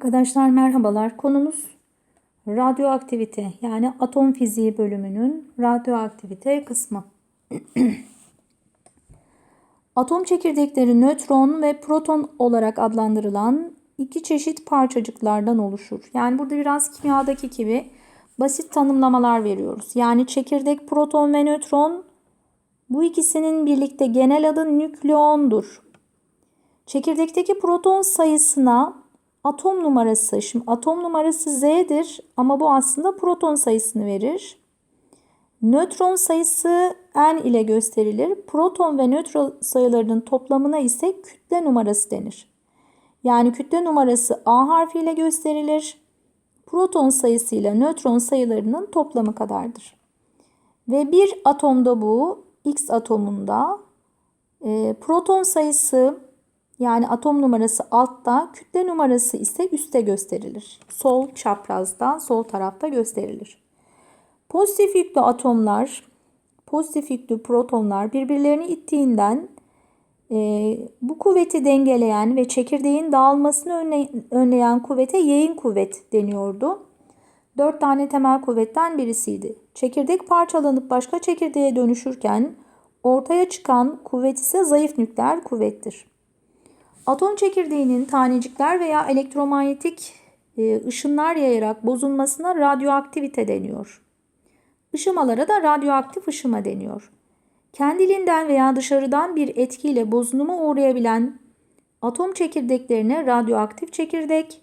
Arkadaşlar merhabalar. Konumuz radyoaktivite yani atom fiziği bölümünün radyoaktivite kısmı. atom çekirdekleri nötron ve proton olarak adlandırılan iki çeşit parçacıklardan oluşur. Yani burada biraz kimyadaki gibi basit tanımlamalar veriyoruz. Yani çekirdek proton ve nötron bu ikisinin birlikte genel adı nükleondur. Çekirdekteki proton sayısına atom numarası, şimdi atom numarası Z'dir ama bu aslında proton sayısını verir. Nötron sayısı N ile gösterilir. Proton ve nötron sayılarının toplamına ise kütle numarası denir. Yani kütle numarası A harfiyle gösterilir. Proton sayısı ile nötron sayılarının toplamı kadardır. Ve bir atomda bu X atomunda e, proton sayısı yani atom numarası altta, kütle numarası ise üstte gösterilir. Sol çaprazda, sol tarafta gösterilir. Pozitif yüklü atomlar, pozitif yüklü protonlar birbirlerini ittiğinden e, bu kuvveti dengeleyen ve çekirdeğin dağılmasını önle, önleyen kuvvete yayın kuvvet deniyordu. Dört tane temel kuvvetten birisiydi. Çekirdek parçalanıp başka çekirdeğe dönüşürken ortaya çıkan kuvvet ise zayıf nükleer kuvvettir. Atom çekirdeğinin tanecikler veya elektromanyetik e, ışınlar yayarak bozulmasına radyoaktivite deniyor. Işımalara da radyoaktif ışıma deniyor. Kendiliğinden veya dışarıdan bir etkiyle bozuluma uğrayabilen atom çekirdeklerine radyoaktif çekirdek,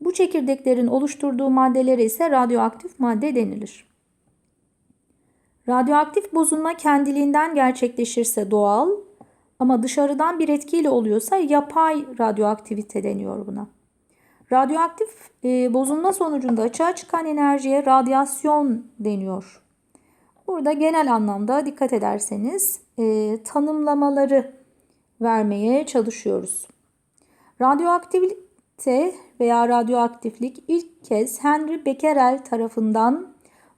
bu çekirdeklerin oluşturduğu maddelere ise radyoaktif madde denilir. Radyoaktif bozulma kendiliğinden gerçekleşirse doğal, ama dışarıdan bir etkiyle oluyorsa yapay radyoaktivite deniyor buna. Radyoaktif e, bozulma sonucunda açığa çıkan enerjiye radyasyon deniyor. Burada genel anlamda dikkat ederseniz e, tanımlamaları vermeye çalışıyoruz. Radyoaktivite veya radyoaktiflik ilk kez Henry Becquerel tarafından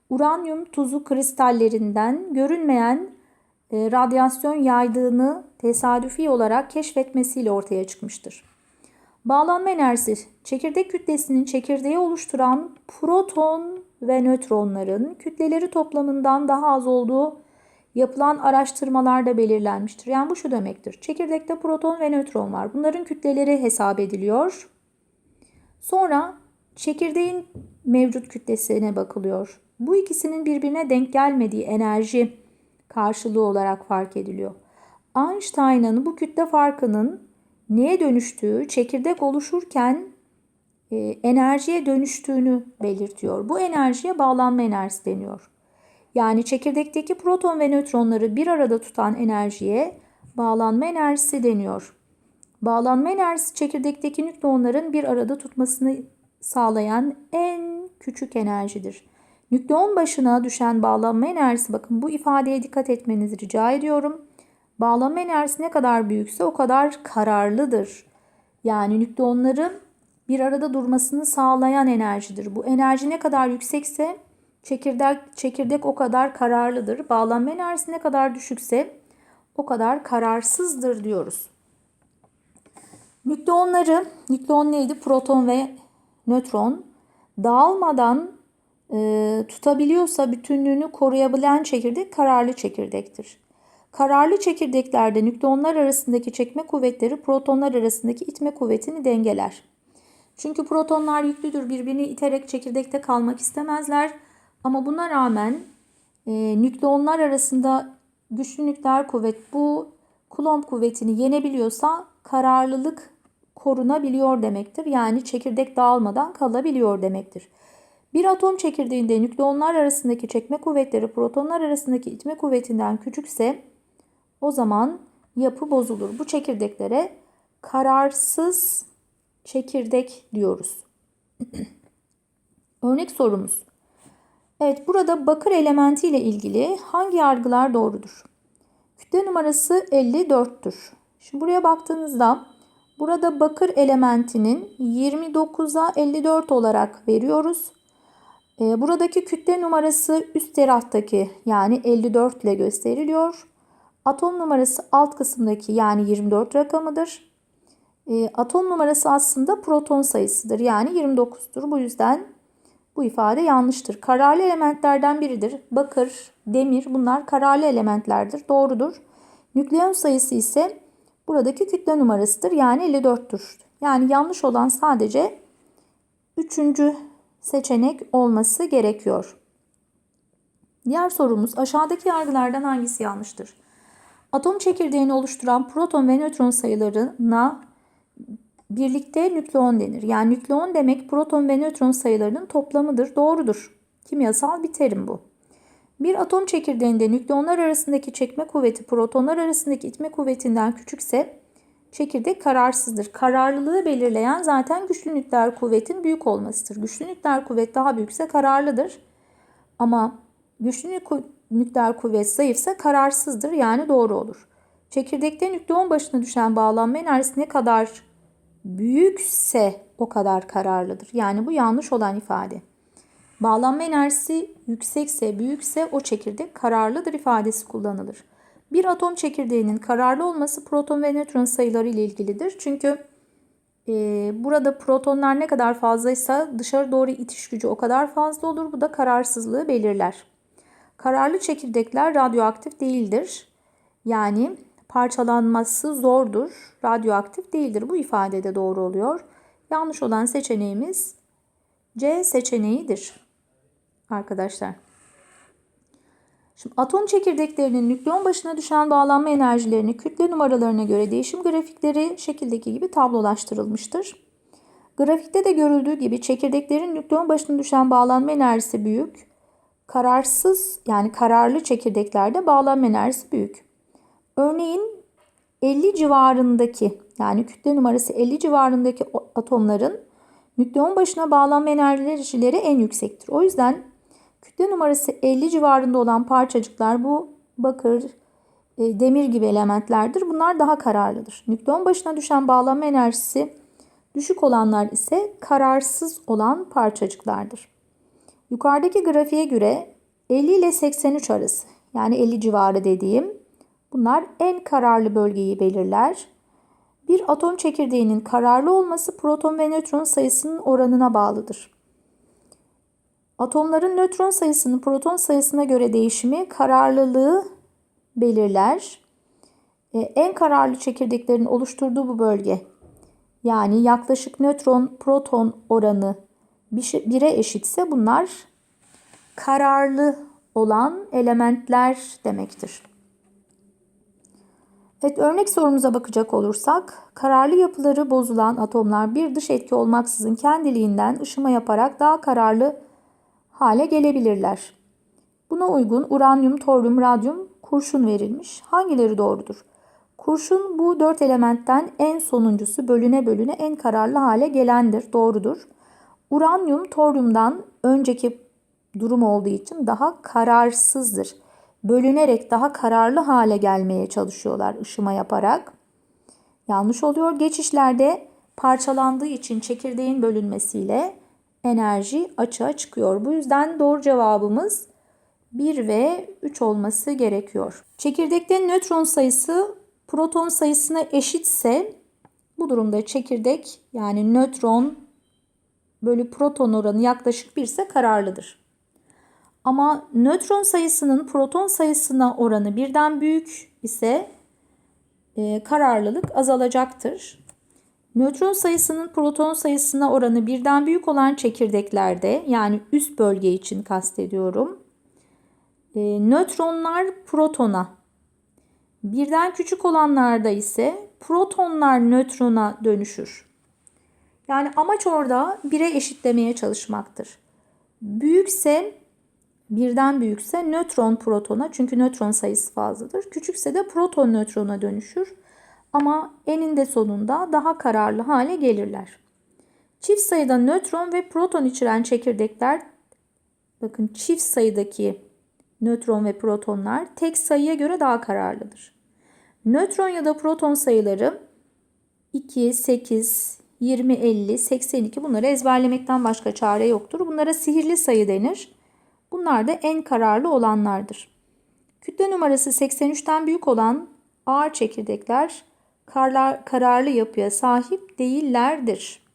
uranyum tuzu kristallerinden görünmeyen e, radyasyon yaydığını tesadüfi olarak keşfetmesiyle ortaya çıkmıştır. Bağlanma enerjisi çekirdek kütlesinin çekirdeği oluşturan proton ve nötronların kütleleri toplamından daha az olduğu yapılan araştırmalarda belirlenmiştir. Yani bu şu demektir. Çekirdekte proton ve nötron var. Bunların kütleleri hesap ediliyor. Sonra çekirdeğin mevcut kütlesine bakılıyor. Bu ikisinin birbirine denk gelmediği enerji karşılığı olarak fark ediliyor. Einstein'ın bu kütle farkının neye dönüştüğü çekirdek oluşurken e, enerjiye dönüştüğünü belirtiyor. Bu enerjiye bağlanma enerjisi deniyor. Yani çekirdekteki proton ve nötronları bir arada tutan enerjiye bağlanma enerjisi deniyor. Bağlanma enerjisi çekirdekteki nükleonların bir arada tutmasını sağlayan en küçük enerjidir. Nükleon başına düşen bağlanma enerjisi bakın bu ifadeye dikkat etmenizi rica ediyorum. Bağlanma enerjisi ne kadar büyükse o kadar kararlıdır. Yani nükleonların bir arada durmasını sağlayan enerjidir. Bu enerji ne kadar yüksekse çekirdek, çekirdek o kadar kararlıdır. Bağlanma enerjisi ne kadar düşükse o kadar kararsızdır diyoruz. Nükleonları, nükleon neydi? Proton ve nötron dağılmadan e, tutabiliyorsa bütünlüğünü koruyabilen çekirdek kararlı çekirdektir. Kararlı çekirdeklerde nükleonlar arasındaki çekme kuvvetleri protonlar arasındaki itme kuvvetini dengeler. Çünkü protonlar yüklüdür birbirini iterek çekirdekte kalmak istemezler. Ama buna rağmen e, nükleonlar arasında güçlü nükleer kuvvet bu Coulomb kuvvetini yenebiliyorsa kararlılık korunabiliyor demektir. Yani çekirdek dağılmadan kalabiliyor demektir. Bir atom çekirdeğinde nükleonlar arasındaki çekme kuvvetleri protonlar arasındaki itme kuvvetinden küçükse o zaman yapı bozulur. Bu çekirdeklere kararsız çekirdek diyoruz. Örnek sorumuz. Evet burada bakır elementi ile ilgili hangi yargılar doğrudur? Kütle numarası 54'tür. Şimdi buraya baktığınızda burada bakır elementinin 29'a 54 olarak veriyoruz. Ee, buradaki kütle numarası üst taraftaki yani 54 ile gösteriliyor. Atom numarası alt kısımdaki yani 24 rakamıdır. E, atom numarası aslında proton sayısıdır. Yani 29'dur. Bu yüzden bu ifade yanlıştır. Kararlı elementlerden biridir. Bakır, demir bunlar kararlı elementlerdir. Doğrudur. Nükleon sayısı ise buradaki kütle numarasıdır. Yani 54'tür. Yani yanlış olan sadece üçüncü seçenek olması gerekiyor. Diğer sorumuz aşağıdaki yargılardan hangisi yanlıştır? Atom çekirdeğini oluşturan proton ve nötron sayılarına birlikte nükleon denir. Yani nükleon demek proton ve nötron sayılarının toplamıdır. Doğrudur. Kimyasal bir terim bu. Bir atom çekirdeğinde nükleonlar arasındaki çekme kuvveti protonlar arasındaki itme kuvvetinden küçükse çekirdek kararsızdır. Kararlılığı belirleyen zaten güçlü nükleer kuvvetin büyük olmasıdır. Güçlü nükleer kuvvet daha büyükse kararlıdır. Ama güçlü nükleer kuvvet zayıfsa kararsızdır yani doğru olur. Çekirdekte nükleon başına düşen bağlanma enerjisi ne kadar büyükse o kadar kararlıdır. Yani bu yanlış olan ifade. Bağlanma enerjisi yüksekse, büyükse o çekirdek kararlıdır ifadesi kullanılır. Bir atom çekirdeğinin kararlı olması proton ve nötron sayıları ile ilgilidir. Çünkü e, burada protonlar ne kadar fazlaysa dışarı doğru itiş gücü o kadar fazla olur. Bu da kararsızlığı belirler. Kararlı çekirdekler radyoaktif değildir. Yani parçalanması zordur. Radyoaktif değildir. Bu ifade de doğru oluyor. Yanlış olan seçeneğimiz C seçeneğidir. Arkadaşlar. Şimdi atom çekirdeklerinin nükleon başına düşen bağlanma enerjilerini kütle numaralarına göre değişim grafikleri şekildeki gibi tablolaştırılmıştır. Grafikte de görüldüğü gibi çekirdeklerin nükleon başına düşen bağlanma enerjisi büyük. Kararsız yani kararlı çekirdeklerde bağlanma enerjisi büyük. Örneğin 50 civarındaki yani kütle numarası 50 civarındaki atomların nükleon başına bağlanma enerjileri en yüksektir. O yüzden kütle numarası 50 civarında olan parçacıklar bu bakır, e, demir gibi elementlerdir. Bunlar daha kararlıdır. Nükleon başına düşen bağlanma enerjisi düşük olanlar ise kararsız olan parçacıklardır. Yukarıdaki grafiğe göre 50 ile 83 arası yani 50 civarı dediğim bunlar en kararlı bölgeyi belirler. Bir atom çekirdeğinin kararlı olması proton ve nötron sayısının oranına bağlıdır. Atomların nötron sayısının proton sayısına göre değişimi kararlılığı belirler. Ee, en kararlı çekirdeklerin oluşturduğu bu bölge yani yaklaşık nötron proton oranı 1'e eşitse bunlar kararlı olan elementler demektir. Evet örnek sorumuza bakacak olursak kararlı yapıları bozulan atomlar bir dış etki olmaksızın kendiliğinden ışıma yaparak daha kararlı hale gelebilirler. Buna uygun uranyum, toryum, radyum, kurşun verilmiş. Hangileri doğrudur? Kurşun bu dört elementten en sonuncusu bölüne bölüne en kararlı hale gelendir. Doğrudur. Uranyum toryumdan önceki durum olduğu için daha kararsızdır. Bölünerek daha kararlı hale gelmeye çalışıyorlar ışıma yaparak. Yanlış oluyor. Geçişlerde parçalandığı için çekirdeğin bölünmesiyle enerji açığa çıkıyor. Bu yüzden doğru cevabımız 1 ve 3 olması gerekiyor. Çekirdekte nötron sayısı proton sayısına eşitse bu durumda çekirdek yani nötron bölü proton oranı yaklaşık 1 ise kararlıdır. Ama nötron sayısının proton sayısına oranı birden büyük ise e, kararlılık azalacaktır. Nötron sayısının proton sayısına oranı birden büyük olan çekirdeklerde yani üst bölge için kastediyorum. E, nötronlar protona, birden küçük olanlarda ise protonlar nötrona dönüşür. Yani amaç orada 1'e eşitlemeye çalışmaktır. Büyükse birden büyükse nötron protona çünkü nötron sayısı fazladır. Küçükse de proton nötrona dönüşür. Ama eninde sonunda daha kararlı hale gelirler. Çift sayıda nötron ve proton içeren çekirdekler bakın çift sayıdaki nötron ve protonlar tek sayıya göre daha kararlıdır. Nötron ya da proton sayıları 2, 8, 20, 50, 82 bunları ezberlemekten başka çare yoktur. Bunlara sihirli sayı denir. Bunlar da en kararlı olanlardır. Kütle numarası 83'ten büyük olan ağır çekirdekler karlar, kararlı yapıya sahip değillerdir.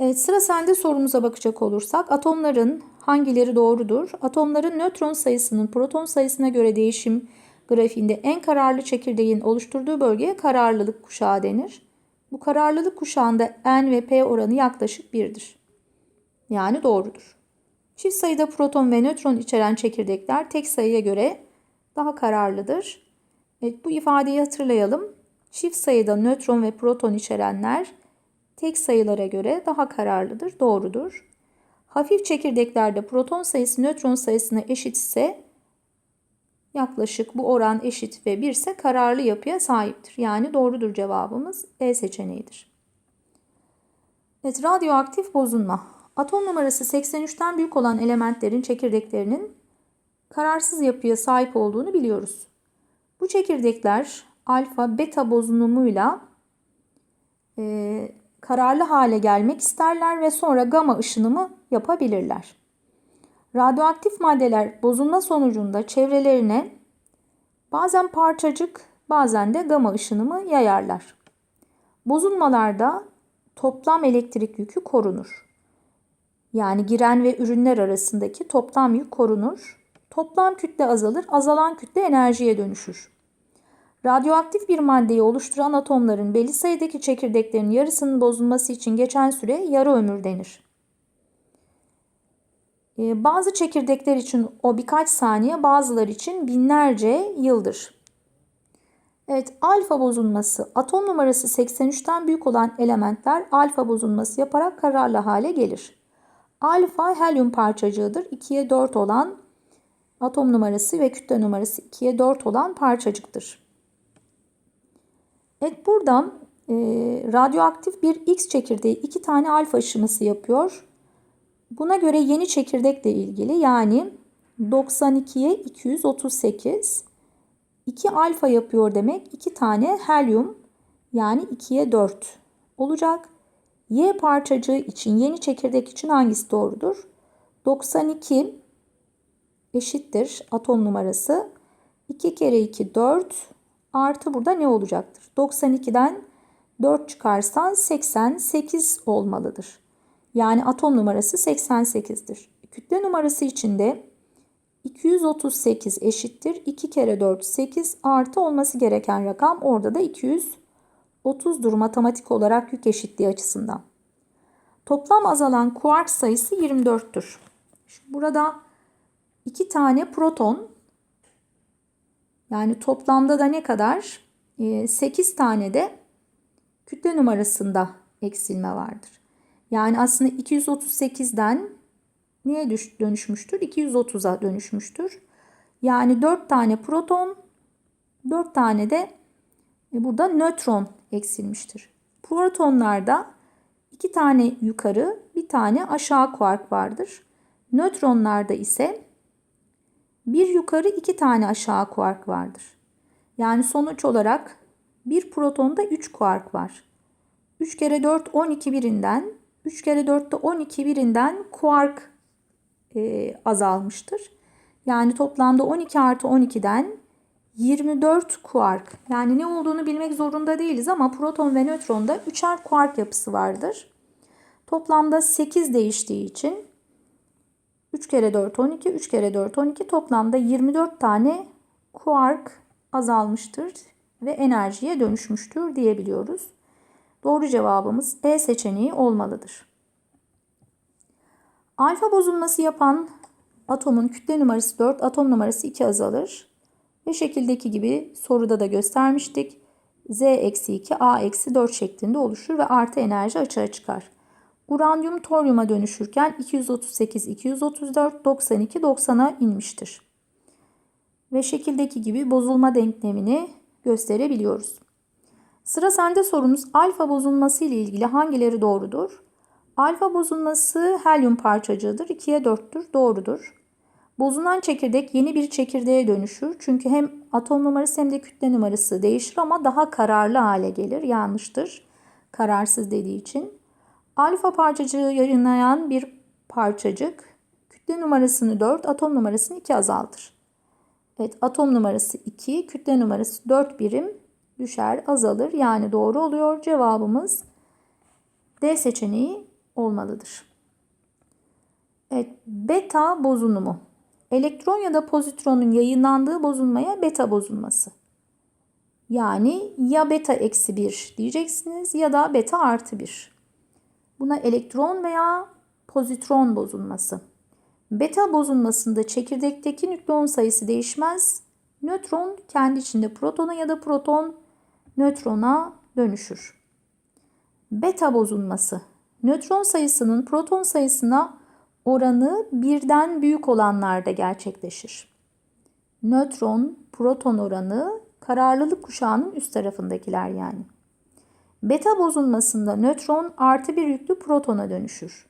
Evet sıra sende sorumuza bakacak olursak atomların hangileri doğrudur? Atomların nötron sayısının proton sayısına göre değişim grafiğinde en kararlı çekirdeğin oluşturduğu bölgeye kararlılık kuşağı denir. Bu kararlılık kuşağında N ve P oranı yaklaşık 1'dir. Yani doğrudur. Çift sayıda proton ve nötron içeren çekirdekler tek sayıya göre daha kararlıdır. Evet, bu ifadeyi hatırlayalım. Çift sayıda nötron ve proton içerenler tek sayılara göre daha kararlıdır, doğrudur. Hafif çekirdeklerde proton sayısı nötron sayısına eşit ise yaklaşık bu oran eşit ve 1 ise kararlı yapıya sahiptir. Yani doğrudur cevabımız E seçeneğidir. Evet, radyoaktif bozulma. Atom numarası 83'ten büyük olan elementlerin çekirdeklerinin kararsız yapıya sahip olduğunu biliyoruz. Bu çekirdekler alfa beta bozulumuyla e, kararlı hale gelmek isterler ve sonra gama ışınımı yapabilirler. Radyoaktif maddeler bozulma sonucunda çevrelerine bazen parçacık bazen de gama ışınımı yayarlar. Bozulmalarda toplam elektrik yükü korunur. Yani giren ve ürünler arasındaki toplam yük korunur. Toplam kütle azalır, azalan kütle enerjiye dönüşür. Radyoaktif bir maddeyi oluşturan atomların belli sayıdaki çekirdeklerin yarısının bozulması için geçen süre yarı ömür denir. Ee, bazı çekirdekler için o birkaç saniye, bazıları için binlerce yıldır. Evet, alfa bozulması. Atom numarası 83'ten büyük olan elementler alfa bozulması yaparak kararlı hale gelir. Alfa helyum parçacığıdır. 2'ye 4 olan atom numarası ve kütle numarası 2'ye 4 olan parçacıktır. Evet buradan e, radyoaktif bir X çekirdeği iki tane alfa aşıması yapıyor. Buna göre yeni çekirdekle ilgili yani 92'ye 238 2 alfa yapıyor demek 2 tane helyum yani 2'ye 4 olacak. Y parçacığı için yeni çekirdek için hangisi doğrudur? 92 eşittir atom numarası. 2 kere 2 4 artı burada ne olacaktır? 92'den 4 çıkarsan 88 olmalıdır. Yani atom numarası 88'dir. Kütle numarası içinde 238 eşittir. 2 kere 4 8 artı olması gereken rakam orada da 230'dur matematik olarak yük eşitliği açısından. Toplam azalan kuark sayısı 24'tür. Şimdi burada 2 tane proton yani toplamda da ne kadar? 8 tane de kütle numarasında eksilme vardır. Yani aslında 238'den neye dönüşmüştür? 230'a dönüşmüştür. Yani 4 tane proton, 4 tane de e, burada nötron eksilmiştir. Protonlarda 2 tane yukarı, bir tane aşağı kuark vardır. Nötronlarda ise bir yukarı, iki tane aşağı kuark vardır. Yani sonuç olarak bir protonda 3 kuark var. 3 kere 4 12 birinden 3 kere 4'te 12 birinden kuark e, azalmıştır. Yani toplamda 12 artı 12'den 24 kuark. Yani ne olduğunu bilmek zorunda değiliz ama proton ve nötronda 3'er kuark yapısı vardır. Toplamda 8 değiştiği için 3 kere 4 12, 3 kere 4 12 toplamda 24 tane kuark azalmıştır ve enerjiye dönüşmüştür diyebiliyoruz. Doğru cevabımız E seçeneği olmalıdır. Alfa bozulması yapan atomun kütle numarası 4, atom numarası 2 azalır. Ve şekildeki gibi soruda da göstermiştik. Z eksi 2, A eksi 4 şeklinde oluşur ve artı enerji açığa çıkar. Uranyum toryuma dönüşürken 238, 234, 92, 90'a inmiştir. Ve şekildeki gibi bozulma denklemini gösterebiliyoruz. Sıra sende sorumuz alfa bozulması ile ilgili hangileri doğrudur? Alfa bozulması helyum parçacığıdır. 2'ye 4'tür. Doğrudur. Bozulan çekirdek yeni bir çekirdeğe dönüşür. Çünkü hem atom numarası hem de kütle numarası değişir ama daha kararlı hale gelir. Yanlıştır. Kararsız dediği için. Alfa parçacığı yayınlayan bir parçacık kütle numarasını 4, atom numarasını 2 azaltır. Evet atom numarası 2, kütle numarası 4 birim düşer, azalır. Yani doğru oluyor. Cevabımız D seçeneği olmalıdır. Evet, beta bozunumu. Elektron ya da pozitronun yayınlandığı bozulmaya beta bozulması. Yani ya beta eksi 1 diyeceksiniz ya da beta artı 1. Buna elektron veya pozitron bozulması. Beta bozulmasında çekirdekteki nükleon sayısı değişmez. Nötron kendi içinde protona ya da proton nötrona dönüşür. Beta bozulması. Nötron sayısının proton sayısına oranı birden büyük olanlarda gerçekleşir. Nötron proton oranı kararlılık kuşağının üst tarafındakiler yani. Beta bozulmasında nötron artı bir yüklü protona dönüşür.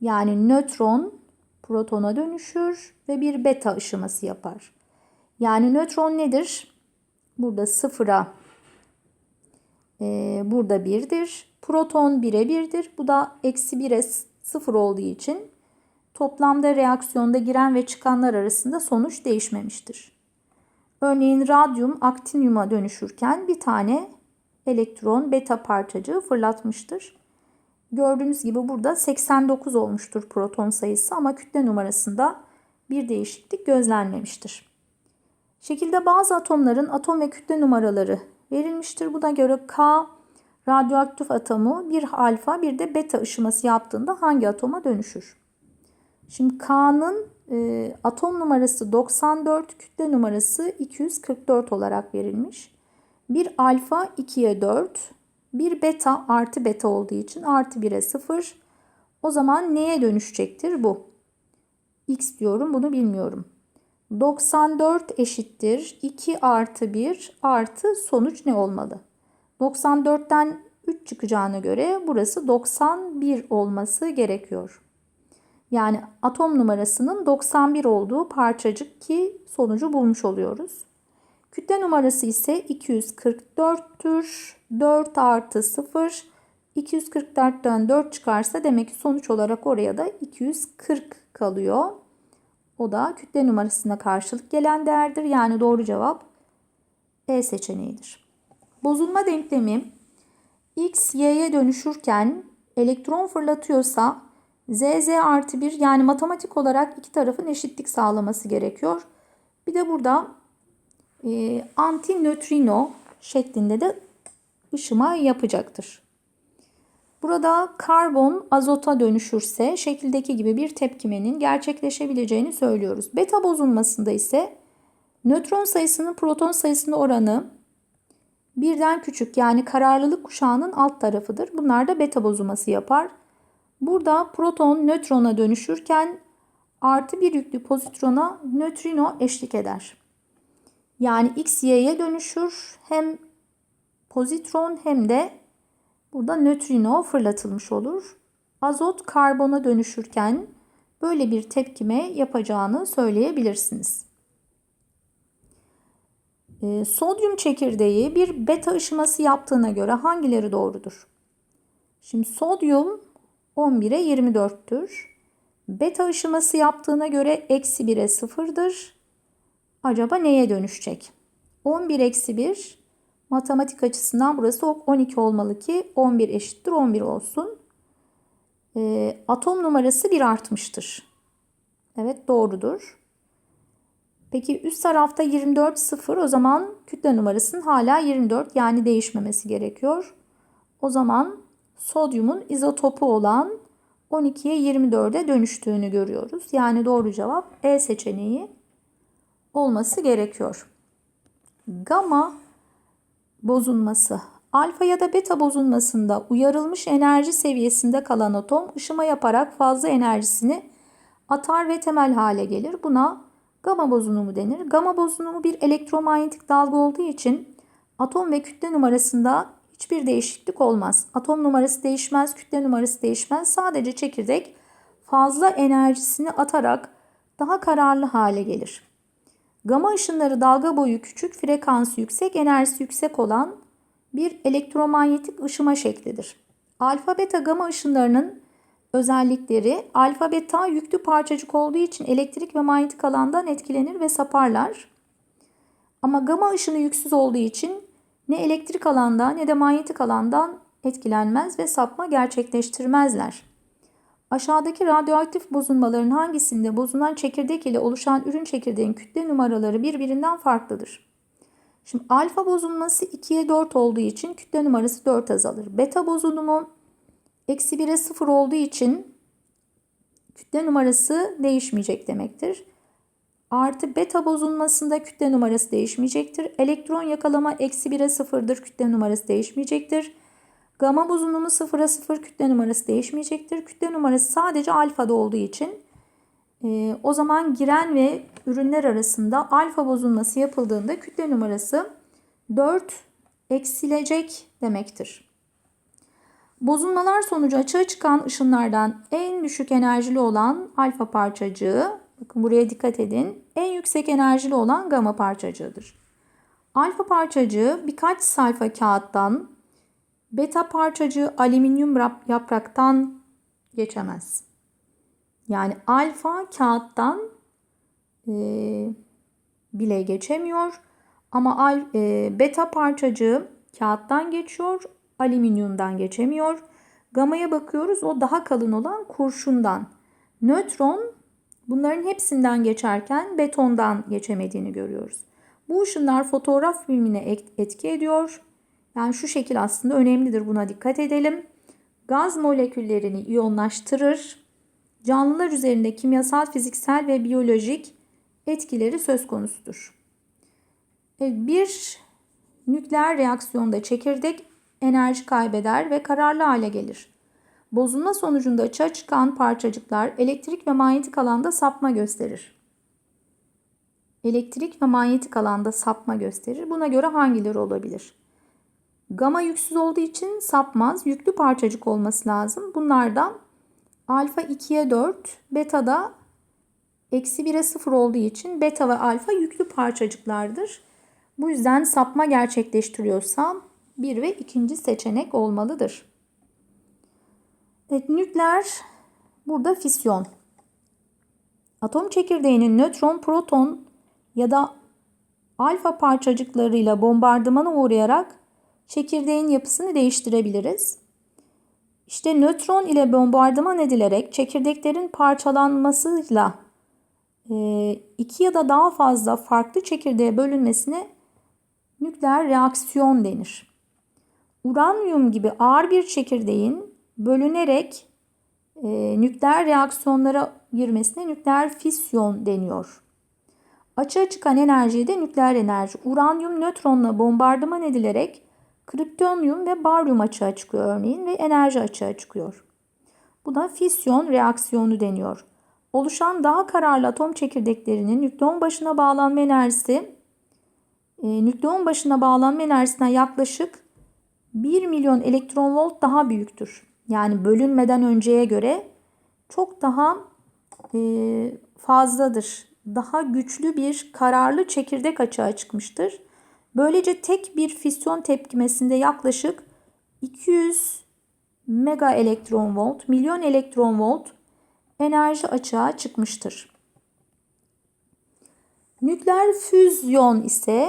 Yani nötron protona dönüşür ve bir beta ışıması yapar. Yani nötron nedir? Burada sıfıra, e, burada birdir. Proton 1'e 1'dir. Bu da eksi 1'e 0 olduğu için toplamda reaksiyonda giren ve çıkanlar arasında sonuç değişmemiştir. Örneğin radyum aktinyuma dönüşürken bir tane elektron beta parçacığı fırlatmıştır. Gördüğünüz gibi burada 89 olmuştur proton sayısı ama kütle numarasında bir değişiklik gözlenmemiştir. Şekilde bazı atomların atom ve kütle numaraları verilmiştir. Buna göre K radyoaktif atomu bir alfa bir de beta ışıması yaptığında hangi atoma dönüşür? Şimdi K'nın e, atom numarası 94, kütle numarası 244 olarak verilmiş. Bir alfa 2'ye 4, bir beta artı beta olduğu için artı 1'e 0. O zaman neye dönüşecektir bu? X diyorum bunu bilmiyorum. 94 eşittir 2 artı 1 artı sonuç ne olmalı? 94'ten 3 çıkacağına göre burası 91 olması gerekiyor. Yani atom numarasının 91 olduğu parçacık ki sonucu bulmuş oluyoruz. Kütle numarası ise 244'tür. 4 artı 0. 244'ten 4 çıkarsa demek ki sonuç olarak oraya da 240 kalıyor. O da kütle numarasına karşılık gelen değerdir. Yani doğru cevap E seçeneğidir. Bozulma denklemi x, y'ye dönüşürken elektron fırlatıyorsa z, z artı 1 yani matematik olarak iki tarafın eşitlik sağlaması gerekiyor. Bir de burada e, antinötrino şeklinde de ışıma yapacaktır. Burada karbon azota dönüşürse şekildeki gibi bir tepkimenin gerçekleşebileceğini söylüyoruz. Beta bozulmasında ise nötron sayısının proton sayısının oranı birden küçük yani kararlılık kuşağının alt tarafıdır. Bunlar da beta bozulması yapar. Burada proton nötrona dönüşürken artı bir yüklü pozitrona nötrino eşlik eder. Yani X, Y'ye dönüşür. Hem pozitron hem de burada nötrino fırlatılmış olur. Azot karbona dönüşürken böyle bir tepkime yapacağını söyleyebilirsiniz. Ee, sodyum çekirdeği bir beta ışıması yaptığına göre hangileri doğrudur? Şimdi sodyum 11'e 24'tür. Beta ışıması yaptığına göre eksi 1'e 0'dır. Acaba neye dönüşecek? 11 eksi 1 matematik açısından burası 12 olmalı ki 11 eşittir 11 olsun. E, atom numarası 1 artmıştır. Evet doğrudur. Peki üst tarafta 24 0 o zaman kütle numarasının hala 24 yani değişmemesi gerekiyor. O zaman sodyumun izotopu olan 12'ye 24'e dönüştüğünü görüyoruz. Yani doğru cevap E seçeneği olması gerekiyor. Gamma bozulması. Alfa ya da beta bozulmasında uyarılmış enerji seviyesinde kalan atom ışıma yaparak fazla enerjisini atar ve temel hale gelir. Buna gamma bozulumu denir. Gamma bozulumu bir elektromanyetik dalga olduğu için atom ve kütle numarasında hiçbir değişiklik olmaz. Atom numarası değişmez, kütle numarası değişmez. Sadece çekirdek fazla enerjisini atarak daha kararlı hale gelir. Gama ışınları dalga boyu küçük, frekansı yüksek, enerjisi yüksek olan bir elektromanyetik ışıma şeklidir. Alfa beta gama ışınlarının özellikleri alfa beta yüklü parçacık olduğu için elektrik ve manyetik alandan etkilenir ve saparlar. Ama gama ışını yüksüz olduğu için ne elektrik alandan ne de manyetik alandan etkilenmez ve sapma gerçekleştirmezler. Aşağıdaki radyoaktif bozulmaların hangisinde bozulan çekirdek ile oluşan ürün çekirdeğin kütle numaraları birbirinden farklıdır? Şimdi alfa bozulması 2'ye 4 olduğu için kütle numarası 4 azalır. Beta bozulumu eksi 1'e 0 olduğu için kütle numarası değişmeyecek demektir. Artı beta bozulmasında kütle numarası değişmeyecektir. Elektron yakalama eksi 1'e 0'dır. Kütle numarası değişmeyecektir. Gama bozulumu 0'a 0 kütle numarası değişmeyecektir. Kütle numarası sadece alfada olduğu için e, o zaman giren ve ürünler arasında alfa bozulması yapıldığında kütle numarası 4 eksilecek demektir. Bozulmalar sonucu açığa çıkan ışınlardan en düşük enerjili olan alfa parçacığı, bakın buraya dikkat edin, en yüksek enerjili olan gama parçacığıdır. Alfa parçacığı birkaç sayfa kağıttan, beta parçacığı alüminyum yapraktan geçemez. Yani alfa kağıttan e, bile geçemiyor ama al, e, beta parçacığı kağıttan geçiyor, alüminyumdan geçemiyor. Gamaya bakıyoruz o daha kalın olan kurşundan. Nötron bunların hepsinden geçerken betondan geçemediğini görüyoruz. Bu ışınlar fotoğraf filmine etki ediyor. Yani şu şekil aslında önemlidir buna dikkat edelim. Gaz moleküllerini iyonlaştırır. Canlılar üzerinde kimyasal, fiziksel ve biyolojik etkileri söz konusudur. Bir nükleer reaksiyonda çekirdek enerji kaybeder ve kararlı hale gelir. Bozulma sonucunda açığa çıkan parçacıklar elektrik ve manyetik alanda sapma gösterir. Elektrik ve manyetik alanda sapma gösterir. Buna göre hangileri olabilir? Gama yüksüz olduğu için sapmaz. Yüklü parçacık olması lazım. Bunlardan alfa 2'ye 4, beta da eksi 1'e 0 olduğu için beta ve alfa yüklü parçacıklardır. Bu yüzden sapma gerçekleştiriyorsam bir ve ikinci seçenek olmalıdır. Evet, nükleer burada fisyon. Atom çekirdeğinin nötron, proton ya da alfa parçacıklarıyla bombardımana uğrayarak çekirdeğin yapısını değiştirebiliriz. İşte nötron ile bombardıman edilerek çekirdeklerin parçalanmasıyla iki ya da daha fazla farklı çekirdeğe bölünmesine nükleer reaksiyon denir. Uranyum gibi ağır bir çekirdeğin bölünerek e, nükleer reaksiyonlara girmesine nükleer fisyon deniyor. Açığa çıkan enerjiye de nükleer enerji. Uranyum nötronla bombardıman edilerek kriptonyum ve baryum açığa çıkıyor örneğin ve enerji açığa çıkıyor. Bu da fisyon reaksiyonu deniyor. Oluşan daha kararlı atom çekirdeklerinin nükleon başına bağlanma enerjisi e, nükleon başına bağlanma enerjisinden yaklaşık 1 milyon elektron volt daha büyüktür. Yani bölünmeden önceye göre çok daha e, fazladır. Daha güçlü bir kararlı çekirdek açığa çıkmıştır. Böylece tek bir fisyon tepkimesinde yaklaşık 200 mega elektron volt, milyon elektron volt enerji açığa çıkmıştır. Nükleer füzyon ise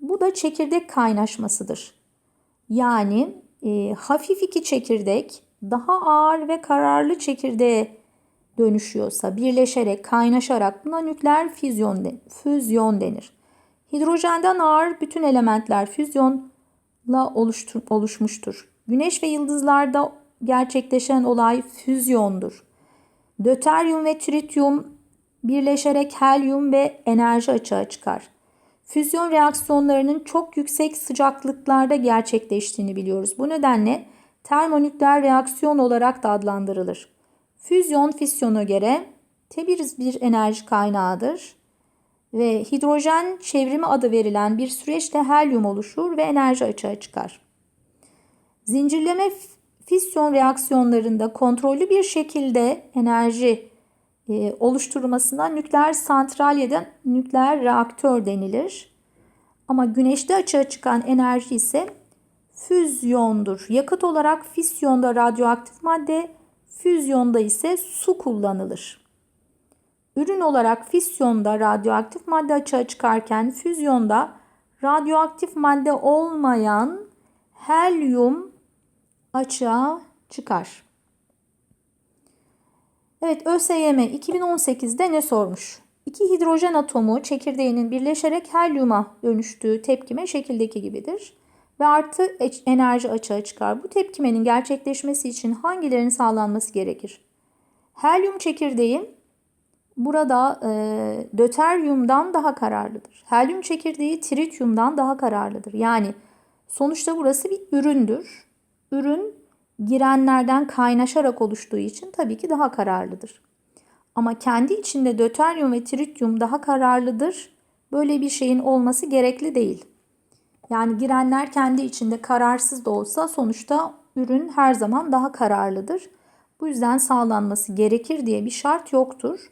bu da çekirdek kaynaşmasıdır. Yani e, hafif iki çekirdek daha ağır ve kararlı çekirdeğe dönüşüyorsa, birleşerek, kaynaşarak buna nükleer füzyon, füzyon denir. Hidrojenden ağır bütün elementler füzyonla oluştur, oluşmuştur. Güneş ve yıldızlarda gerçekleşen olay füzyondur. Döteryum ve trityum birleşerek helyum ve enerji açığa çıkar. Füzyon reaksiyonlarının çok yüksek sıcaklıklarda gerçekleştiğini biliyoruz. Bu nedenle termonükleer reaksiyon olarak da adlandırılır. Füzyon fisyona göre tebiriz bir enerji kaynağıdır ve hidrojen çevrimi adı verilen bir süreçte helyum oluşur ve enerji açığa çıkar. Zincirleme fisyon reaksiyonlarında kontrollü bir şekilde enerji e, oluşturulmasına nükleer santral ya da nükleer reaktör denilir. Ama güneşte açığa çıkan enerji ise füzyondur. Yakıt olarak fisyonda radyoaktif madde, füzyonda ise su kullanılır. Ürün olarak fisyonda radyoaktif madde açığa çıkarken füzyonda radyoaktif madde olmayan helyum açığa çıkar. Evet ÖSYM 2018'de ne sormuş? İki hidrojen atomu çekirdeğinin birleşerek helyuma dönüştüğü tepkime şekildeki gibidir ve artı enerji açığa çıkar. Bu tepkimenin gerçekleşmesi için hangilerinin sağlanması gerekir? Helyum çekirdeği burada e, döteryumdan daha kararlıdır. Helyum çekirdeği trityumdan daha kararlıdır. Yani sonuçta burası bir üründür. Ürün girenlerden kaynaşarak oluştuğu için tabii ki daha kararlıdır. Ama kendi içinde döteryum ve trityum daha kararlıdır. Böyle bir şeyin olması gerekli değil. Yani girenler kendi içinde kararsız da olsa sonuçta ürün her zaman daha kararlıdır. Bu yüzden sağlanması gerekir diye bir şart yoktur.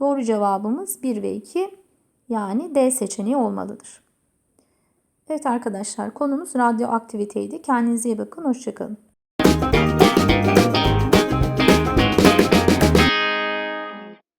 Doğru cevabımız 1 ve 2 yani D seçeneği olmalıdır. Evet arkadaşlar konumuz radyoaktiviteydi. Kendinize iyi bakın. Hoşçakalın.